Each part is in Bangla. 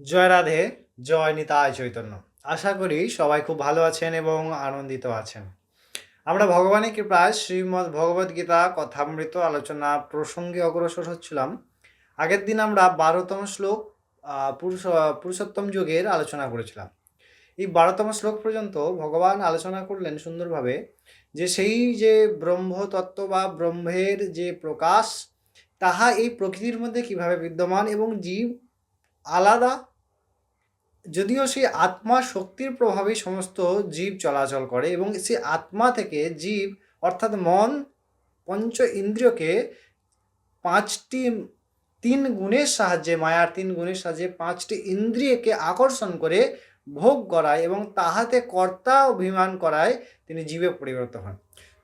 জয় রাধে, জয় নিতায় চৈতন্য। আশা করি সবাই খুব ভালো আছেন এবং আনন্দিত আছেন। আমরা ভগবানের কৃপায় শ্রীমদ্ ভগবদ গীতা কথামৃত আলোচনা প্রসঙ্গে অগ্রসর হচ্ছিলাম। আগের দিন আমরা বারোতম শ্লোক পুরুষ পুরুষোত্তম যুগের আলোচনা করেছিলাম। এই বারোতম শ্লোক পর্যন্ত ভগবান আলোচনা করলেন সুন্দরভাবে যে সেই যে ব্রহ্মতত্ত্ব বা ব্রহ্মের যে প্রকাশ, তাহা এই প্রকৃতির মধ্যে কীভাবে বিদ্যমান এবং জীব আলাদা। যদিও সেই আত্মা শক্তির প্রভাবে সমস্ত জীব চলাচল করে এবং সেই আত্মা থেকে জীব, অর্থাৎ মন, পঞ্চ ইন্দ্রিয়কে পাঁচটি, তিন গুণের সাহায্যে, মায়ার তিন গুণের সাহায্যে পাঁচটি ইন্দ্রিয়কে আকর্ষণ করে ভোগ করায় এবং তাহাতে কর্তা অভিমান করায় তিনি জীবে পরিবর্তন হন।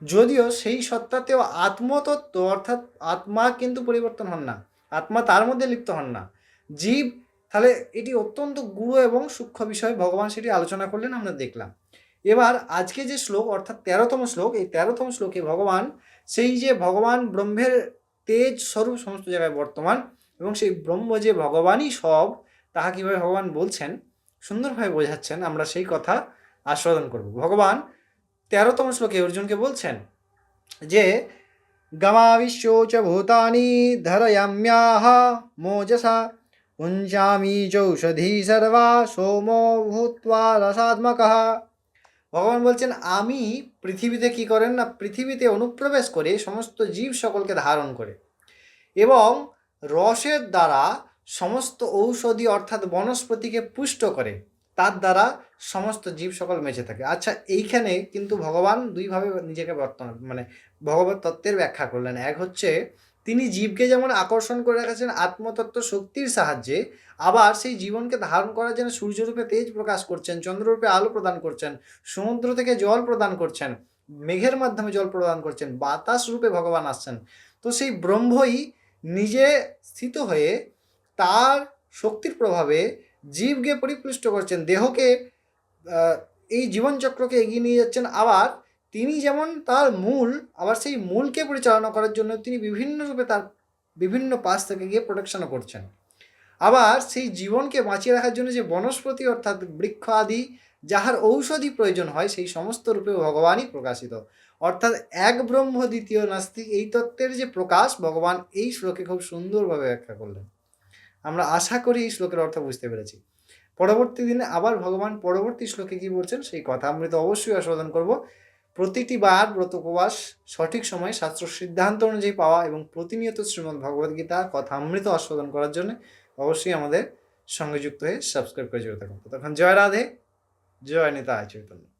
যদিও সেই সত্তাতেও আত্মতত্ত্ব, অর্থাৎ আত্মা কিন্তু পরিবর্তন হন না। আত্মা তার মধ্যে লিপ্ত হন না। জীব তাহলে এটি অত্যন্ত গুরু এবং সূক্ষ্ম বিষয়। ভগবান সেটি আলোচনা করলেন, আমরা দেখলাম। এবার আজকে যে শ্লোক, অর্থাৎ তেরোতম শ্লোক, এই তেরোতম শ্লোকে ভগবান সেই যে ভগবান ব্রহ্মের তেজ স্বরূপ সমস্ত জায়গায় বর্তমান এবং সেই ব্রহ্ম যে ভগবানই সব, তাহা কীভাবে ভগবান বলছেন, সুন্দরভাবে বোঝাচ্ছেন, আমরা সেই কথা আস্বাদন করব। ভগবান তেরোতম শ্লোকে অর্জুনকে বলছেন যে গমাবিশ্যোচ ভূতানি ধরয়াম্যাহ মোজসা পুঞ্জামি চৌষধি সর্বা সোমো ভূত্বা রসাত্মকঃ ভগবান বলছেন, আমি পৃথিবীতে কি করেন না, পৃথিবীতে অনুপ্রবেশ করে সমস্ত জীব সকলকে ধারণ করে এবং রসের দ্বারা সমস্ত ঔষধি অর্থাৎ বনস্পতিকে পুষ্ট করে, তার দ্বারা সমস্ত জীব সকল বেঁচে থাকে। আচ্ছা এইখানে কিন্তু ভগবান দুইভাবে নিজেকে বর্তমান মানে ভগবত তত্ত্বের ব্যাখ্যা করলেন। এক হচ্ছে তিনি জীবকে যেমন আকর্ষণ করে রেখেছেন আত্মতত্ত্ব শক্তির সাহায্যে, আবার সেই জীবনকে ধারণ করার জন্য সূর্যরূপে তেজ প্রকাশ করছেন, চন্দ্ররূপে আলো প্রদান করছেন, সমুদ্র থেকে জল প্রদান করছেন, মেঘের মাধ্যমে জল প্রদান করছেন, বাতাস রূপে ভগবান আসছেন। তো সেই ব্রহ্মই নিজে স্থিত হয়ে তার শক্তির প্রভাবে জীবকে পরিপুষ্ট করছেন, দেহকে এই জীবনচক্রকে এগিয়ে নিয়ে যাচ্ছেন, আবার তিনি যেমন তার মূল, আবার সেই মূলকে পরিচালনা করার জন্য তিনি বিভিন্ন রূপে তার বিভিন্ন পাশ থেকে গিয়ে প্রোটেকশনও করছেন। আবার সেই জীবনকে বাঁচিয়ে রাখার জন্য যে বনস্পতি অর্থাৎ বৃক্ষ আদি, যাহার ঔষধি প্রয়োজন হয়, সেই সমস্ত রূপে ভগবানই প্রকাশিত। অর্থাৎ এক ব্রহ্ম দ্বিতীয় নাস্তিক, এই তত্ত্বের যে প্রকাশ, ভগবান এই শ্লোকে খুব সুন্দরভাবে ব্যাখ্যা করলেন। আমরা আশা করি এই শ্লোকের অর্থ বুঝতে পেরেছি। পরবর্তী দিনে আবার ভগবান পরবর্তী শ্লোকে কি বলছেন, সেই কথা আমরা তো অবশ্যই আস্বাদন করব। প্রতিটি বার ব্রত উপবাস সঠিক সময় শাস্ত্র সিদ্ধান্ত অনুযায়ী পাওয়া এবং প্রতিনিয়ত শ্রীমদ্ ভগবদ্গীতা কথা অমৃত আস্বাদন করার জন্য অবশ্যই আমাদের সঙ্গে যুক্ত হয়ে সাবস্ক্রাইব করে জড়িত থাকুন। তখন জয় রাধে, জয় নেতা চৈতন্য।